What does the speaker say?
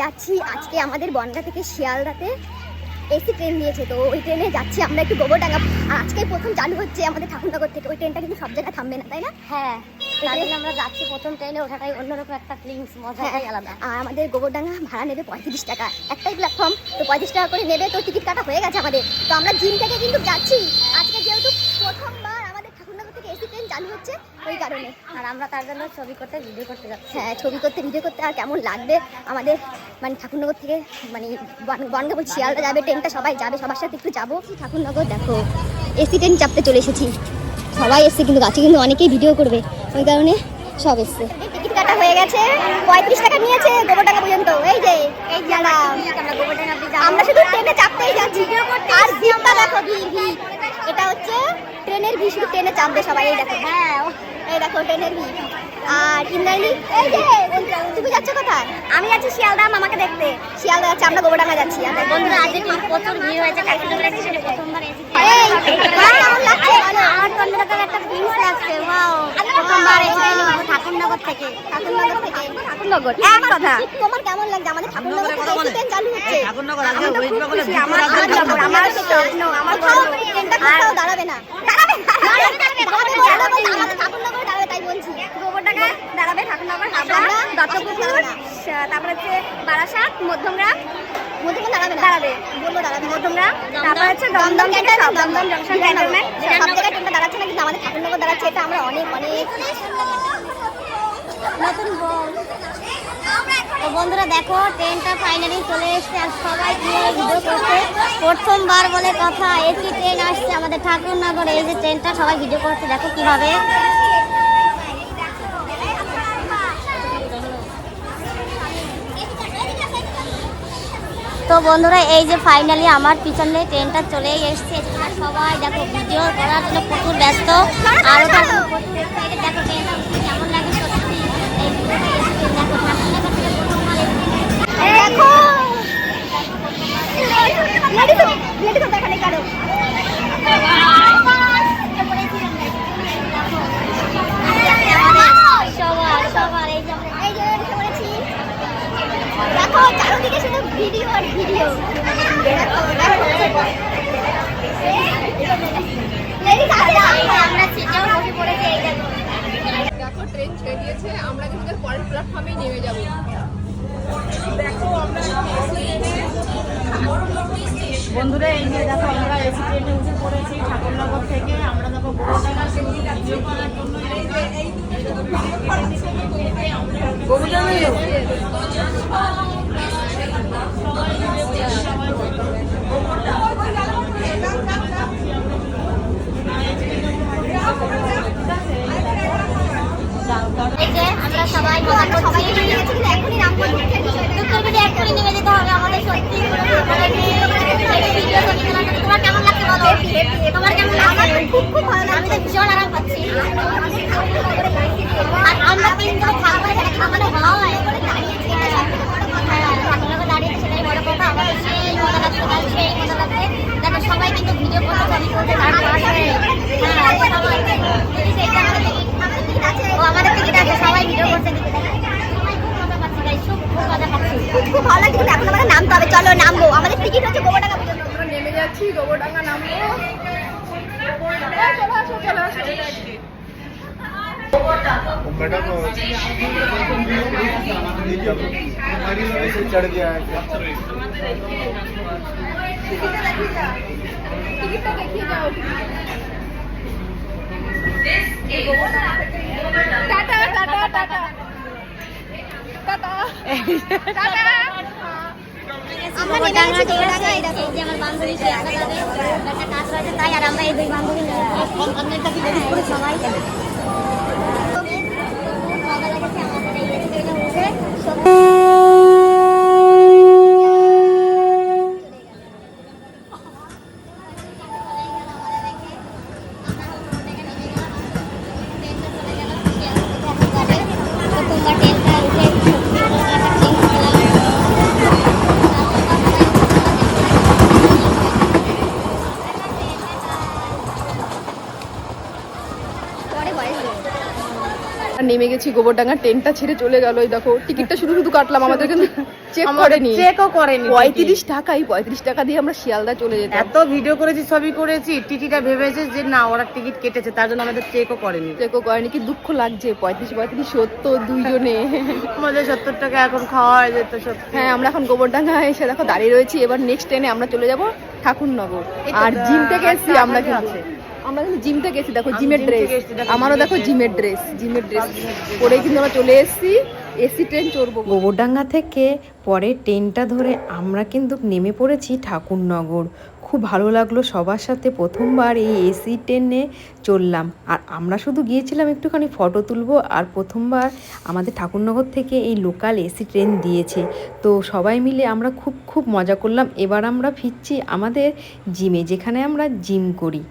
যাচ্ছি। আজকে আমাদের বনগা থেকে শিয়ালদাতে এসি ট্রেন নিয়েছে তো ওই ট্রেনে যাচ্ছি আমরা একটু গোবরডাঙ্গা। আর আজকে প্রথম চালু হচ্ছে আমাদের ঠাকুরনগর থেকে ওই ট্রেনটা কিন্তু সব জায়গায় থামবে না তাই না? হ্যাঁ। তার আমরা যাচ্ছি প্রথম ট্রেনে ওঠাটাই অন্যরকম একটা ফিলিংস মজাটাই আলাদা। আর আমাদের গোবরডাঙ্গা ভাড়া নেবে পঁয়ত্রিশ টাকা। একটাই প্ল্যাটফর্ম তো পঁয়ত্রিশ টাকা করে নেবে তো টিকিট কাটা হয়ে গেছে আমাদের। তো আমরা জিম থেকে কিন্তু যাচ্ছি আজকে যেহেতু প্রথমবার আমাদের ঠাকুরনগর থেকে এসি ট্রেন চালু হচ্ছে ওই কারণে। আর আমরা তার জন্য ছবি করতে ভিডিও করতে যাচ্ছি। হ্যাঁ ছবি করতে ভিডিও করতে আর কেমন লাগবে? আমাদের মানে ঠাকুরনগর থেকে মানে বন- বনগা বলছি শিয়ালদা যাবে ট্রেনটা সবাই যাবে সবার সাথে একটু যাব। ঠাকুরনগর দেখো এসি ট্রেন চাপতে চলে এসেছি সবাই এসছে কিন্তু গাছে কিন্তু অনেকেই ভিডিও করবে। ওই কারণে সব এসছে। টিকিট কাটা হয়ে গেছে। পঁয়ত্রিশ টাকা নিয়েছে গোবর টাকা পর্যন্ত। এই যে এই। আমরা শুধু ট্রেনে চাপতেই যাচ্ছি। আর ভিড়টা দেখো ভিড় ভিড় এটা হচ্ছে ট্রেনের ভিড় শুধু ট্রেনে চাপবে সবাই এই দেখো। হ্যাঁ এই দেখো ট্রেনের ভিড় আর ইন্দ্রাণী এই যে তুমি যাচ্ছ কোথায় আমি যাচ্ছি শিয়ালদা মামাকে দেখতে শিয়ালদা যাচ্ছে আমরা গোবরডাঙ্গা যাচ্ছি আর বন্ধুরা আজকে প্রচুর ভিড় হয়েছে ঠাকুরনগর স্টেশনে প্রথমবার এসেছি এই, কেমন লাগছে আমার তো একটা ফিলিংস লাগছে ওয়াও প্রথমবার এসে ঠাকুরনগর থেকে ঠাকুরনগর থেকে ঠাকুরনগর এক কথা তোমার কেমন লাগছে আমাদের ঠাকুরনগর থেকে ট্রেন চালু হচ্ছে ঠাকুরনগর আগে ওয়েস্ট বেঙ্গলে আমার আমার স্বপ্ন আমার ট্রেনটা কোথাও দাঁড়াবে না দাঁড়াবে আমাদের ঠাকুরনগর বলছি গোবরডাঙ্গা ঠাকুরনগর আমরা হাবড়া দত্তপুকুর তারপর হচ্ছে বারাসাত মধ্যমগ্রাম মধ্যমগ্রাম দাঁড়াবে দাঁড়াবে। বলব দাঁড়াবে মধ্যমগ্রাম তারপর হচ্ছে দমদম থেকে দমদম জংশন ক্যান্টনমেন্ট। সব জায়গায় ট্রেনটা দাঁড়াচ্ছে না কিন্তু আমাদের ঠাকুরনগর দাঁড়াচ্ছে এটা আমরা অনেক অনেক নতুন তো বন্ধুরা দেখো ট্রেনটা ফাইনালি চলে এসেছে আর সবাই কীভাবে ভিডিও করছে। প্রথমবার বলে কথা এসি ট্রেন আসছে আমাদের ঠাকুরনগরে। এই যে ট্রেনটা সবাই ভিডিও করছে দেখো কীভাবে তো বন্ধুরা, এই যে ফাইনালি আমার পিছনে ট্রেনটা চলে এসছে সবাই দেখো ভিডিও করার জন্য প্রচুর ব্যস্ত আর। দেখো ট্রেনটা উঠতে কেমন লাগে সত্যি এই ভিডিওটা এসে দেখো ঠাকুরনগর থেকে প্রথমবার এসেছি। দেখো লেডি তো লেডি তো দেখালে কারও সবার সবার এই যে আমরা এই যে এসে পড়েছি দেখো চারদিকে শুধু ভিডিও আর ভিডিও দেখো দেখো আমরা দেখো দেখো ট্রেন ছেড়ে দিয়েছে আমরা কিন্তু পরের প্ল্যাটফর্মেই নেমে যাব। বন্ধুরা এই যে দেখো আমরা এসি ট্রেনে উঠে পড়েছি ঠাকুরনগর থেকে। আমরা দেখো ভিডিও করার জন্য এই যে আমরা সবাই মজা করছি এখনই নামবো দুপুর বেলা এক্ষুনি নেমে যেতে হবে আমাদের সত্যি ভিডিও করতে গেলাম তোমার কেমন লাগছে বলো তোমার কেমন লাগছে খুব খুব ভালো আমি লাগছে তো ভীষণ আরাম পাচ্ছি আর আমরা তিনজন থাকব এখানে খাবারে হয় হ্যাঁ, ঠাকুরনগর দাঁড়িয়ে সেটাই বড় কথা আমাদের সেই মজা লাগছে তাই সেই মজা লাগছে দেখো সবাই কিন্তু ভিডিও করতে ছবি করতে তার পাশে হ্যাঁ সবাই যদি সেইটা আমাদের টিকিট ও আমাদের টিকিট আছে সবাই ভিডিও করতে দিতে দেখো সবাই খুব মজা পাচ্ছি তাই খুব খুব মজা পাচ্ছি খুব খুব ভালো লাগছে কিন্তু এখন আমাদের নামতে হবে চলো নামবো আমাদের টিকিট হচ্ছে গোবর টাকা পর্যন্ত আমরা নেমে যাচ্ছি গোবরডাঙ্গা নামবো চলে আসো চলে আসো मैडम ऐसे चढ़ गया है क्या টিকিটটা দেখিয়ে যাও tata tata tata tata tata আমরা নেমে গেছি গোবরডাঙ্গা ট্রেনটা ছেড়ে চলে গেল। ওই দেখো টিকিটটা শুধু শুধু কাটলাম আমাদের কিন্তু চেক করেনি। চেকও করেনি পঁয়ত্রিশ টাকাই পঁয়ত্রিশ টাকা দিয়ে আমরা শিয়ালদা চলে যেতাম। এত ভিডিও করেছি ছবি করেছি টিটিটা ভেবেছে যে না ওরা টিকিট কেটেছে তার জন্য আমাদের চেকও করেনি। চেকও করেনি কি দুঃখ লাগছে পঁয়ত্রিশ পঁয়ত্রিশ সত্তর দুইজনে। আমাদের সত্তর টাকা এখন খাওয়া হয়ে যেত সত্যি। হ্যাঁ আমরা এখন গোবরডাঙ্গা এসে দেখো দাঁড়িয়ে রয়েছি এবার নেক্সট ট্রেনে আমরা চলে যাব ঠাকুরনগর। আর জিম থেকে এসেছি আমরা কিন্তু। আমরা কিন্তু জিম থেকে এসেছি দেখো জিমের ড্রেস আমারও দেখো জিমের ড্রেস জিমের ড্রেস পরে কিন্তু আমরা চলে এসেছি এসি ট্রেন চড়বো। গোবরডাঙ্গা থেকে পরে ট্রেনটা ধরে আমরা কিন্তু নেমে পড়েছি ঠাকুরনগর। খুব ভালো লাগল সবার সাথে প্রথমবার এই এসি ট্রেনে চললাম আর আমরা শুধু গিয়েছিলাম একটুখানি ফটো তুলবো আর প্রথমবার আমাদের ঠাকুরনগর থেকে এই লোকাল এসি ট্রেন দিয়েছে। তো সবাই মিলে আমরা খুব খুব মজা করলাম। এবার আমরা ফিরছি আমাদের জিমে যেখানে আমরা জিম করি।